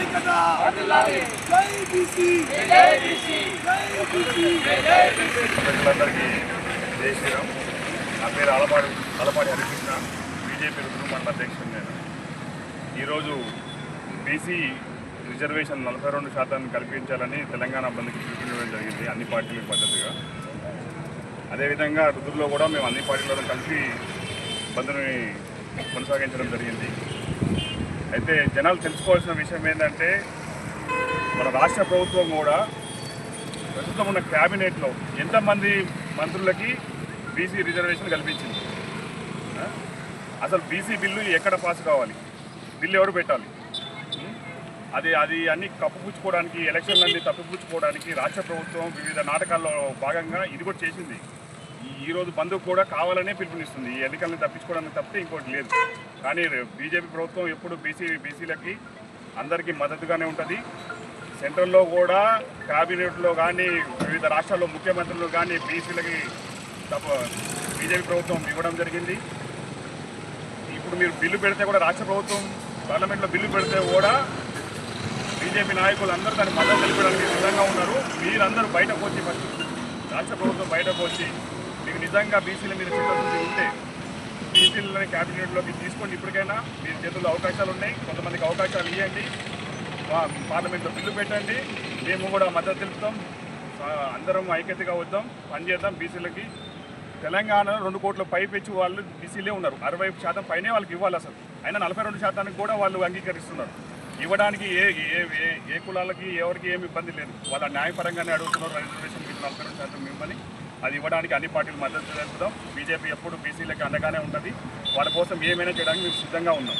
ఐక్యత జై బీసీ జై బీసీ ప్రజలందరికీ జై శ్రీరామ్ నా పేరు అలపాడు అలపాడి హరికృష్ణ బీజేపీ రుద్రు మండల అధ్యక్షుడు నేను ఈరోజు బీసీ రిజర్వేషన్ నలభై రెండు శాతాన్ని కల్పించాలని తెలంగాణ బంద్కి పిలుపునివ్వడం జరిగింది అన్ని పార్టీలకు పద్ధతిగా అదేవిధంగా రుద్రులో కూడా మేము అన్ని పార్టీలతో కలిసి బంద్ని కొనసాగించడం జరిగింది. అయితే జనాలు తెలుసుకోవాల్సిన విషయం ఏంటంటే మన రాష్ట్ర ప్రభుత్వం కూడా ప్రస్తుతం ఉన్న క్యాబినెట్లో ఎంతమంది మంత్రులకి బీసీ రిజర్వేషన్ కల్పించింది? అసలు బీసీ బిల్లు ఎక్కడ పాస్ కావాలి? బిల్లు ఎవరు పెట్టాలి? అది అది అన్ని కప్పుపుచ్చుకోవడానికి ఎలక్షన్లన్నీ తప్పిపుచ్చుకోవడానికి రాష్ట్ర ప్రభుత్వం వివిధ నాటకాల్లో భాగంగా ఇది కూడా చేసింది. ఈ- ఈ రోజు కూడా కావాలనే పిలుపునిస్తుంది. ఈ ఎన్నికల్ని తప్పించుకోవడానికి తప్పితే ఇంకోటి లేదు. కానీ బీజేపీ ప్రభుత్వం ఎప్పుడు బీసీ బీసీలకి అందరికీ మద్దతుగానే ఉంటుంది. సెంట్రల్లో కూడా క్యాబినెట్లో కానీ వివిధ రాష్ట్రాల్లో ముఖ్యమంత్రులు కానీ బీసీలకి తప్ప బీజేపీ ప్రభుత్వం ఇవ్వడం జరిగింది. ఇప్పుడు మీరు బిల్లు పెడితే కూడా రాష్ట్ర ప్రభుత్వం పార్లమెంట్లో బిల్లు పెడితే కూడా బీజేపీ నాయకులు అందరూ దాన్ని మద్దతు తెలిపడానికి సిద్ధంగా ఉన్నారు. మీరందరూ బయటకు వచ్చి ఫస్ట్ రాష్ట్ర ప్రభుత్వం బయటకు వచ్చి నిజంగా బీసీల మీద చిత్తశుద్ధి ఉంటే బీసీలని క్యాబినెట్లోకి తీసుకోండి ఇప్పటికైనా. మీ చేతుల్లో అవకాశాలు ఉన్నాయి. కొంతమందికి అవకాశాలు ఇవ్వండి పార్లమెంట్లో బిల్లు పెట్టండి. మేము కూడా మద్దతు తెలుపుతాం. అందరం ఐక్యతగా వద్దాం. పనిచేద్దాం బీసీలకి. తెలంగాణలో రెండు కోట్ల పైపెచ్చు వాళ్ళు బీసీలే ఉన్నారు. అరవై శాతం పైనే వాళ్ళకి ఇవ్వాలి అసలు. అయినా నలభై రెండు శాతానికి కూడా వాళ్ళు అంగీకరిస్తున్నారు. ఇవ్వడానికి ఏ ఏ ఏ- కులాలకి ఎవరికి ఏమి ఇబ్బంది లేదు. వాళ్ళ న్యాయపరంగానే అడుగుతున్నారు. రిజర్వేషన్ మీకు నలభై రెండు శాతం ఇవ్వమని. అది ఇవ్వడానికి అన్ని పార్టీలు మద్దతు తెలుపుదాం బీజేపీ ఎప్పుడు బీసీలకు అండగానే ఉంటుంది. వాళ్ళ కోసం ఏమైనా చేయడానికి మేము సిద్ధంగా ఉన్నాం.